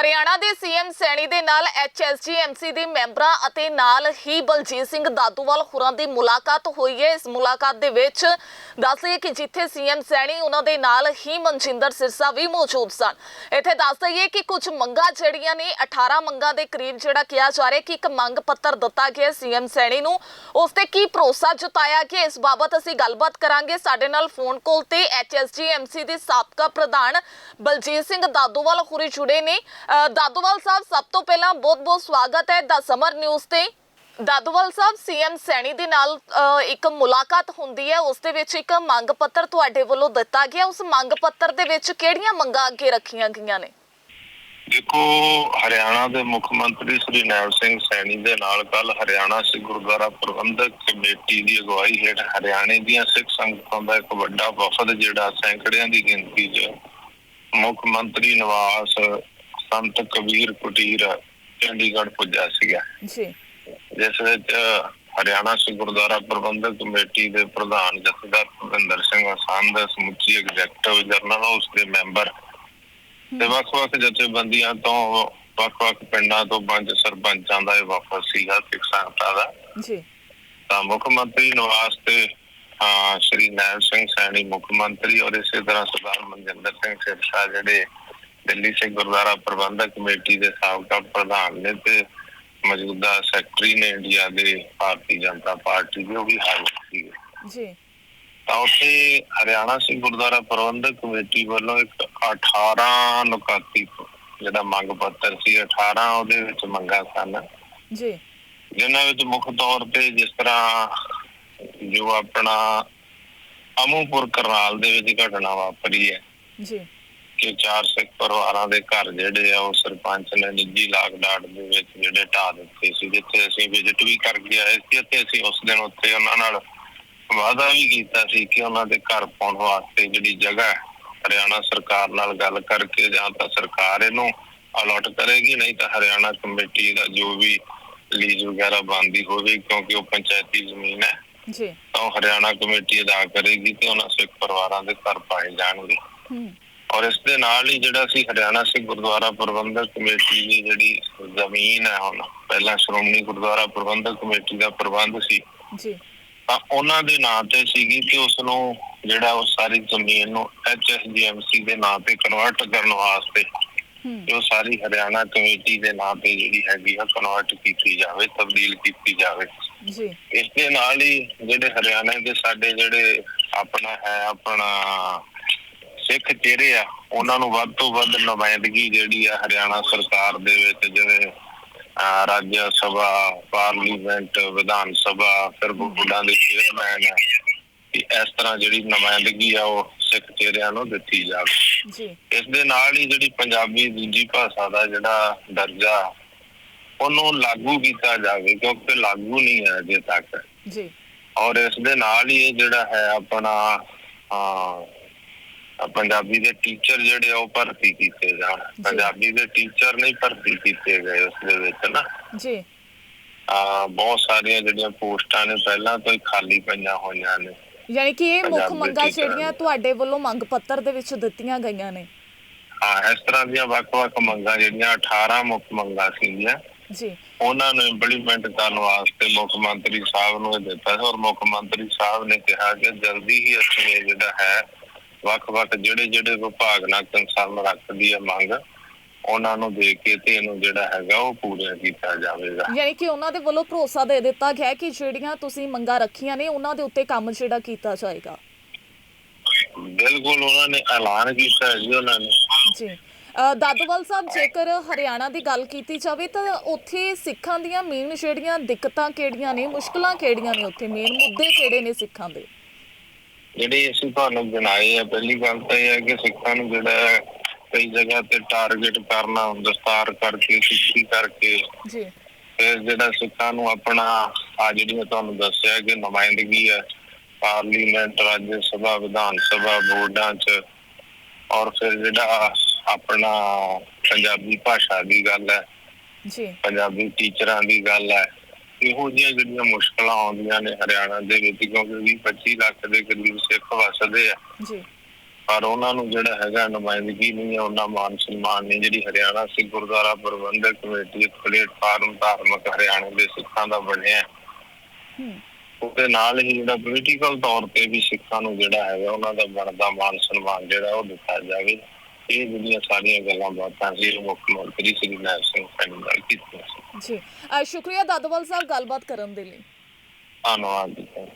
ਹਰਿਆਣਾ ਦੇ ਸੀਐਮ ਸੈਣੀ ਦੇ ਨਾਲ ਐਚਐਸਜੀਐਮਸੀ ਦੇ ਮੈਂਬਰਾਂ ਅਤੇ ਨਾਲ ਹੀ ਬਲਜੀਤ ਸਿੰਘ ਦਾਦੂਵਾਲ ਹੋਰਾਂ ਦੀ ਮੁਲਾਕਾਤ ਹੋਈ ਹੈ। ਇਸ ਮੁਲਾਕਾਤ ਦੇ ਵਿੱਚ ਦੱਸਦੇ ਕਿ ਜਿੱਥੇ ਸੀਐਮ ਸੈਣੀ, ਉਹਨਾਂ ਦੇ ਨਾਲ ਹੀ ਮਨਜਿੰਦਰ ਸਿਰਸਾ ਵੀ ਮੌਜੂਦ ਸਨ। ਇੱਥੇ ਦੱਸ ਦਈਏ ਕਿ ਕੁਝ ਮੰਗਾਂ ਜਿਹੜੀਆਂ ਨੇ 18 ਮੰਗਾਂ ਦੇ ਕਰੀਬ ਜਿਹੜਾ ਕਿਹਾ ਜਾ ਰਿਹਾ ਕਿ ਇੱਕ ਮੰਗ ਪੱਤਰ ਦਿੱਤਾ ਗਿਆ ਸੀਐਮ ਸੈਣੀ ਨੂੰ। ਉਸ ਤੇ ਕੀ ਭਰੋਸਾ ਜਤਾਇਆ ਕਿ ਇਸ ਬਾਬਤ ਅਸੀਂ ਗੱਲਬਾਤ ਕਰਾਂਗੇ। ਸਾਡੇ ਨਾਲ ਫੋਨ ਕਾਲ ਤੇ ਐਚਐਸਜੀਐਮਸੀ ਦੇ ਸਾਬਕਾ ਪ੍ਰਧਾਨ ਬਲਜੀਤ ਸਿੰਘ ਦਾਦੂਵਾਲ ਹੋਰੀ ਜੁੜੇ ਨੇ। ਦਾਦੂਵਾਲ ਸਾਹਿਬ, ਸਭ ਤੋਂ ਪਹਿਲਾਂ ਬਹੁਤ-ਬਹੁਤ ਸਵਾਗਤ ਹੈ ਦਾ ਸਮਰ ਨਿਊਜ਼ ਤੇ। ਦਾਦੂਵਾਲ ਸਾਹਿਬ, ਸੀਐਮ ਸੈਣੀ ਦੇ ਨਾਲ ਇੱਕ ਮੁਲਾਕਾਤ ਹੁੰਦੀ ਹੈ, ਉਸ ਦੇ ਵਿੱਚ ਇੱਕ ਮੰਗ ਪੱਤਰ ਤੁਹਾਡੇ ਵੱਲੋਂ ਦਿੱਤਾ ਗਿਆ। ਉਸ ਮੰਗ ਪੱਤਰ ਦੇ ਵਿੱਚ ਕਿਹੜੀਆਂ ਮੰਗਾਂ ਅੱਗੇ ਰੱਖੀਆਂ ਗਈਆਂ ਨੇ? ਦੇਖੋ, ਹਰਿਆਣਾ ਦੇ ਮੁੱਖ ਮੰਤਰੀ ਸ੍ਰੀ ਨੈਬ ਸਿੰਘ ਸੈਣੀ ਦੇ ਨਾਲ ਕੱਲ ਹਰਿਆਣਾ ਸਿੱਖ ਗੁਰਦੁਆਰਾ ਪ੍ਰਬੰਧਕ ਕਮੇਟੀ ਦੀ ਅਗਵਾਈ ਹੇਠ ਹਰਿਆਣੇ ਦੀਆਂ ਸਿੱਖ ਸੰਗਤਾਂ ਦਾ ਇੱਕ ਵੱਡਾ ਵਫਦ ਜਿਹੜਾ ਸੈਂਕੜਿਆਂ ਦੀ ਗਿਣਤੀ 'ਚ ਮੁੱਖ ਮੰਤਰੀ ਨਿਵਾਸ ਸੰਤ ਕਬੀਰ ਕੁਟੀਰ ਚੰਡੀਗੜ੍ਹ ਪੁੱਜਾ ਸੀਗਾ। ਜੀ। ਜਿਸ ਵਿੱਚ ਹਰਿਆਣਾ ਸਿੱਖ ਗੁਰਦੁਆਰਾ ਪ੍ਰਬੰਧਕ ਕਮੇਟੀ ਦੇ ਪ੍ਰਧਾਨ ਜਥੇਦਾਰ ਭੁਪਿੰਦਰ ਸਿੰਘ ਆਸਾਨ ਦਾ ਸਮੁੱਚੀ ਐਗਜ਼ੈਕਟਿਵ ਜਨਰਲ ਹਾਊਸ ਦੇ ਮੈਂਬਰ ਤੇ ਵੱਖ-ਵੱਖ ਜਥੇਬੰਦੀਆਂ ਤੋਂ ਵੱਖ-ਵੱਖ ਪਿੰਡਾਂ ਤੋਂ ਪੰਜ ਸਰਪੰਚਾਂ ਦਾ ਇਹ ਵਫਦ ਸੀਗਾ ਸਿੱਖ ਸੰਗਤਾਂ ਦਾ। ਜੀ। ਤਾਂ ਮੁੱਖ ਮੰਤਰੀ ਨਿਵਾਸ ਤੇ ਸ਼੍ਰੀ ਨੈਲ ਸਿੰਘ ਸੈਣੀ ਮੁੱਖ ਮੰਤਰੀ ਔਰ ਇਸੇ ਤਰ੍ਹਾਂ ਸਰਦਾਰ ਮਨਜਿੰਦਰ ਸਿੰਘ ਸਿਰਸਾ ਜਿਹੜੇ ਦਿੱਲੀ ਸਿੱਖ ਗੁਰਦੁਆਰਾ ਪ੍ਰਬੰਧਕ ਕਮੇਟੀ ਦੇ ਸਾਬਕਾ ਪ੍ਰਧਾਨ ਨੇ ਤੇ ਮੌਜੂਦਾ ਸੈਕਟਰੀ ਨੇ ਇੰਡੀਆ ਦੇ ਭਾਰਤੀ ਜਨਤਾ ਪਾਰਟੀ ਦੇ ਉਹ ਵੀ ਹਾਜ਼ਰ ਸੀਗੇ ਜੀ। ਤਾਂ ਉੱਥੇ ਹਰਿਆਣਾ ਸਿੰਘ ਗੁਰਦੁਆਰਾ ਪ੍ਰਬੰਧਕ ਕਮੇਟੀ ਵੱਲੋਂ ਇੱਕ 18 ਨੁਕਾਤੀ ਜਿਹੜਾ ਮੰਗ ਪੱਤਰ ਸੀ 18 ਉਹਦੇ ਵਿੱਚ ਮੰਗਾਂ ਸਨ। ਜੀ। ਜਿਨ੍ਹਾਂ ਵਿੱਚ ਮੁੱਖ ਤੌਰ ਤੇ ਜਿਸ ਤਰ੍ਹਾਂ ਜੋ ਆਪਣਾ ਅਮੂਪੁਰ ਕਰਨਾਲ ਦੇ ਵਿੱਚ ਘਟਨਾ ਵਾਪਰੀ ਹੈ। ਜੀ। ਕਿ ਚਾਰ ਸਿੱਖ ਪਰਿਵਾਰਾਂ ਦੇ ਘਰ ਜਿਹੜੇ ਆ ਉਹ ਸਰਪੰਚ ਨੇ ਨਿੱਜੀ ਲਾਗ ਡਾਟ ਦੇ ਵਿੱਚ ਜਿਹੜੇ ਢਾਹ ਦਿੱਤੇ ਸੀ ਜਿੱਥੇ ਅਸੀਂ ਵਿਜ਼ਿਟ ਵੀ ਕਰਕੇ ਆਏ ਸੀ ਤੇ ਅਸੀਂ ਉਸ ਦਿਨ ਉੱਥੇ ਉਹਨਾਂ ਨਾਲ ਵਾਅਦਾ ਵੀ ਕੀਤਾ ਸੀ ਕਿ ਉਹਨਾਂ ਦੇ ਘਰ ਪਾਉਣ ਵਾਸਤੇ ਜਿਹੜੀ ਜਗ੍ਹਾ ਹਰਿਆਣਾ ਸਰਕਾਰ ਨਾਲ ਗੱਲ ਕਰਕੇ ਜਾਂ ਤਾਂ ਸਰਕਾਰ ਇਹਨੂੰ ਅਲਾਟ ਕਰੇਗੀ ਨਹੀਂ ਤਾਂ ਹਰਿਆਣਾ ਕਮੇਟੀ ਦਾ ਜੋ ਵੀ ਲੀਜ਼ ਵਗੈਰਾ ਬੰਦੀ ਹੋਵੇ ਕਿਉਂਕਿ ਉਹ ਪੰਚਾਇਤੀ ਜ਼ਮੀਨ ਹੈ ਜੀ। ਤਾਂ ਹਰਿਆਣਾ ਕਮੇਟੀ ਅਦਾ ਕਰੇਗੀ ਤੇ ਉਹਨਾਂ ਸਿੱਖ ਪਰਿਵਾਰਾਂ ਦੇ ਘਰ ਪਾਏ ਜਾਣਗੇ। ਹੂੰ। ਔਰ ਇਸ ਦੇ ਨਾਲ ਹੀ ਜਿਹੜਾ ਸੀ ਹਰਿਆਣਾ ਸਿੱਖ ਗੁਰਦੁਆਰਾ ਪ੍ਰਬੰਧਕ ਕਮੇਟੀ ਦੀ ਜਿਹੜੀ ਜ਼ਮੀਨ ਹੈ ਹੁਣ ਪਹਿਲਾਂ ਸ਼੍ਰੋਮਣੀ ਗੁਰਦੁਆਰਾ ਪ੍ਰਬੰਧਕ ਕਮੇਟੀ ਦਾ ਪ੍ਰਬੰਧ ਸੀ ਜੀ। ਤਾਂ ਉਹਨਾਂ ਦੇ ਨਾਂ ਤੇ ਸੀਗੀ ਕਿ ਉਸ ਨੂੰ ਜਿਹੜਾ ਉਹ ਸਾਰੀ ਜ਼ਮੀਨ ਨੂੰ ਐਚਐਸਜੀਐਮਸੀ ਦੇ ਨਾਂ ਤੇ ਕਨਵਰਟ ਕਰਨ ਵਾਸਤੇ ਉਹ ਸਾਰੀ ਹਰਿਆਣਾ ਕਮੇਟੀ ਦੇ ਨਾਂ ਤੇ ਜਿਹੜੀ ਹੈਗੀ ਆ ਕਨਵਰਟ ਕੀਤੀ ਜਾਵੇ ਤਬਦੀਲ ਕੀਤੀ ਜਾਵੇ। ਜੀ। ਇਸ ਦੇ ਨਾਲ ਹੀ ਜਿਹੜੇ ਹਰਿਆਣਾ ਦੇ ਸਾਡੇ ਜਿਹੜੇ ਆਪਣਾ ਹੈ ਆਪਣਾ ਸਿੱਖ ਚਿਹਰੇ ਆ ਉਹਨਾਂ ਨੂੰ ਵੱਧ ਤੋਂ ਵੱਧ ਨੁਮਾਇੰਦਗੀ ਜਿਹੜੀ ਆ ਹਰਿਆਣਾ ਸਰਕਾਰ ਦੇ ਵਿੱਚ ਜਿਵੇਂ ਰਾਜ ਸਭਾ ਪਾਰਲੀਮੈਂਟ ਵਿਧਾਨ ਸਭਾ ਫਿਰ ਬੋਰਡਾਂ ਦੇ ਚੇਅਰਮੈਨ ਇਸ ਤਰ੍ਹਾਂ ਜਿਹੜੀ ਨੁਮਾਇੰਦਗੀ ਆ ਉਹ ਸਿੱਖ ਚਿਹਰਿਆਂ ਨੂੰ ਦਿੱਤੀ ਜਾਵੇ। ਜੀ। ਇਸ ਦੇ ਨਾਲ ਹੀ ਜਿਹੜੀ ਪੰਜਾਬੀ ਦੂਜੀ ਭਾਸ਼ਾ ਦਾ ਜਿਹੜਾ ਦਰਜਾ ਉਹਨੂੰ ਲਾਗੂ ਕੀਤਾ ਜਾਵੇ ਕਿਉਂਕਿ ਲਾਗੂ ਨਹੀਂ ਹੈ ਅਜੇ ਤੱਕ। ਜੀ। ਔਰ ਇਸ ਦੇ ਨਾਲ ਹੀ ਇਹ ਜਿਹੜਾ ਹੈ ਆਪਣਾ ਪੰਜਾਬੀ ਦੇ ਟੀਚਰ ਜਿਹੜੇ ਉਹ ਭਰਤੀ ਕੀਤੇ ਜਾਣ। ਪੰਜਾਬੀ ਦੇ ਟੀਚਰ ਨਹੀਂ ਭਰਤੀ ਕੀਤੇ ਗਏ ਉਸ ਦੇ ਵਿੱਚ ਨਾ। ਜੀ। ਆ ਬਹੁਤ ਸਾਰੀਆਂ ਜਿਹੜੀਆਂ ਪੋਸਟਾਂ ਨੇ ਪਹਿਲਾਂ ਤੋਂ ਹੀ ਖਾਲੀ ਪਈਆਂ ਹੋਈਆਂ ਨੇ। ਯਾਨੀ ਕਿ ਇਹ ਮੁੱਖ ਮੰਗਾਂ ਜਿਹੜੀਆਂ। ਤੁਹਾਡੇ ਵੱਲੋਂ ਮੰਗ ਪੱਤਰ ਦੇ ਵਿੱਚ ਦਿੱਤੀਆਂ ਗਈਆਂ ਨੇ। ਹਾਂ ਇਸ ਤਰ੍ਹਾਂ ਦੀਆਂ ਵੱਖ-ਵੱਖ ਮੰਗਾਂ ਜਿਹੜੀਆਂ 18 ਮੁੱਖ ਮੰਗਾਂ ਸੀਗੀਆਂ। ਜੀ। ਉਹਨਾਂ ਨੂੰ ਇੰਪਲੀਮੈਂਟ ਕਰਨ ਵਾਸਤੇ ਮੁੱਖ ਮੰਤਰੀ ਸਾਹਿਬ ਨੂੰ ਦਿੱਤਾ ਸੀ ਔਰ ਮੁੱਖ ਮੰਤਰੀ ਸਾਹਿਬ ਨੇ ਕਿਹਾ ਕਿ ਜਲਦੀ ਹੀ ਅਸੀਂ ਇਹ ਜਿਹੜਾ ਹੈ ਵੱਖ-ਵੱਖ ਜਿਹੜੇ ਜਿਹੜੇ ਵਿਭਾਗ ਨਾਲ ਕੰਸਰਨ ਰੱਖਦੀ ਹੈ ਮੰਗ ਉਹਨਾਂ ਨੂੰ ਦੇ ਕੇ ਤੇ ਇਹਨੂੰ ਜਿਹੜਾ ਹੈਗਾ ਉਹ ਪੂਰਾ ਕੀਤਾ ਜਾਵੇਗਾ। ਯਾਨੀ ਕਿ ਉਹਨਾਂ ਦੇ ਵੱਲੋਂ ਭਰੋਸਾ ਦੇ ਦਿੱਤਾ ਗਿਆ ਕਿ ਜਿਹੜੀਆਂ ਤੁਸੀਂ ਮੰਗਾਂ ਰੱਖੀਆਂ ਨੇ ਉਹਨਾਂ ਦੇ ਉੱਤੇ ਕੰਮ ਜਿਹੜਾ ਕੀਤਾ ਜਾਏਗਾ। ਬਿਲਕੁਲ ਉਹਨਾਂ ਨੇ ਐਲਾਨ ਕੀਤਾ ਜੀ ਉਹਨਾਂ ਨੇ। ਜੀ। ਦਾਦੂਵਾਲ ਸਾਹਿਬ ਜੇਕਰ ਹਰਿਆਣਾ ਦੀ ਗੱਲ ਕੀਤੀ ਜਾਵੇ ਤਾਂ ਉੱਥੇ ਸਿੱਖਾਂ ਦੀਆਂ ਮੇਨ ਜਿਹੜੀਆਂ ਦਿੱਕਤਾਂ ਕਿਹੜੀਆਂ ਨੇ ਮੁਸ਼ਕਲਾਂ ਕਿਹੜੀਆਂ ਨੇ ਉੱਥੇ? ਮੇਨ ਮੁੱਦੇ ਕਿਹੜੇ ਨੇ ਸਿੱਖਾਂ ਦੇ? ਜਿਹੜੀ ਅਸੀਂ ਤੁਹਾਨੂੰ ਬਣਾਏ ਆ ਪਹਿਲੀ ਗੱਲ ਤਾਂ ਇਹ ਹੈ ਕਿ ਸਿੱਖਾਂ ਨੂੰ ਜਿਹੜਾ ਕਈ ਜਗ੍ਹਾ ਤੇ ਟਾਰਗੇਟ ਕਰਨਾ ਦਸਤਾਰ ਕਰਕੇ ਸਿੱਖੀ ਕਰਕੇ। ਜੀ। ਫਿਰ ਜਿਹੜਾ ਸਿੱਖਾਂ ਨੂੰ ਆਪਣਾ ਆ ਜਿਹੜੀ ਮੈਂ ਤੁਹਾਨੂੰ ਦੱਸਿਆ ਕਿ ਨੁਮਾਇੰਦਗੀ ਹੈ ਪਾਰਲੀਮੈਂਟ ਰਾਜ ਸਭਾ ਵਿਧਾਨ ਸਭਾ ਬੋਰਡਾਂ 'ਚ ਔਰ ਫਿਰ ਜਿਹੜਾ ਆਪਣਾ ਪੰਜਾਬੀ ਭਾਸ਼ਾ ਦੀ ਗੱਲ ਹੈ। ਜੀ। ਪੰਜਾਬੀ ਟੀਚਰਾਂ ਦੀ ਗੱਲ ਹੈ। ਇਹੋ ਜਿਹੀਆਂ ਜਿਹੜੀਆਂ ਮੁਸ਼ਕਲਾਂ ਆਉਂਦੀਆਂ ਨੇ ਹਰਿਆਣਾ ਦੇ ਵਿੱਚ ਕਿਉਂਕਿ 20 25 ਲੱਖ ਦੇ ਕਰੀਬ ਸਿੱਖ ਵਸਦੇ ਆ। ਜੀ। ਪਰ ਉਹਨਾਂ ਨੂੰ ਜਿਹੜਾ ਹੈਗਾ ਨੁਮਾਇੰਦਗੀ ਨਹੀਂ ਹੈ ਉਹਨਾਂ ਮਾਨ ਸਨਮਾਨ ਨਹੀਂ। ਜਿਹੜੀ ਹਰਿਆਣਾ ਸਿੱਖ ਗੁਰਦੁਆਰਾ ਪ੍ਰਬੰਧਕ ਕਮੇਟੀ ਇੱਕ ਪਲੇਟਫਾਰਮ ਧਾਰਮਿਕ ਹਰਿਆਣੇ ਦੇ ਸਿੱਖਾਂ ਦਾ ਬਣਿਆ। ਹੂੰ। ਉਹਦੇ ਨਾਲ ਹੀ ਜਿਹੜਾ ਪੋਲੀਟੀਕਲ ਤੌਰ ਤੇ ਵੀ ਸਿੱਖਾਂ ਨੂੰ ਜਿਹੜਾ ਹੈਗਾ ਉਹਨਾਂ ਦਾ ਬਣਦਾ ਮਾਨ ਸਨਮਾਨ ਜਿਹੜਾ ਉਹ ਦਿੱਤਾ ਜਾਵੇ। ਇਹ ਜਿਹੜੀਆਂ ਸਾਰੀਆਂ ਗੱਲਾਂ ਬਾਤਾਂ ਸੀ ਉਹ ਮੁੱਖ ਮੰਤਰੀ ਸ੍ਰੀ ਨਾਇਬ ਸਿੰਘ ਸੈਣੀ ਨਾਲ ਕੀਤੀਆਂ ਸੀ। ਜੀ। ਸ਼ੁਕਰੀਆ ਦਾਦੂਵਾਲ ਸਾਹਿਬ ਗੱਲਬਾਤ ਕਰਨ ਦੇ ਲਈ। ਧੰਨਵਾਦ ਜੀ।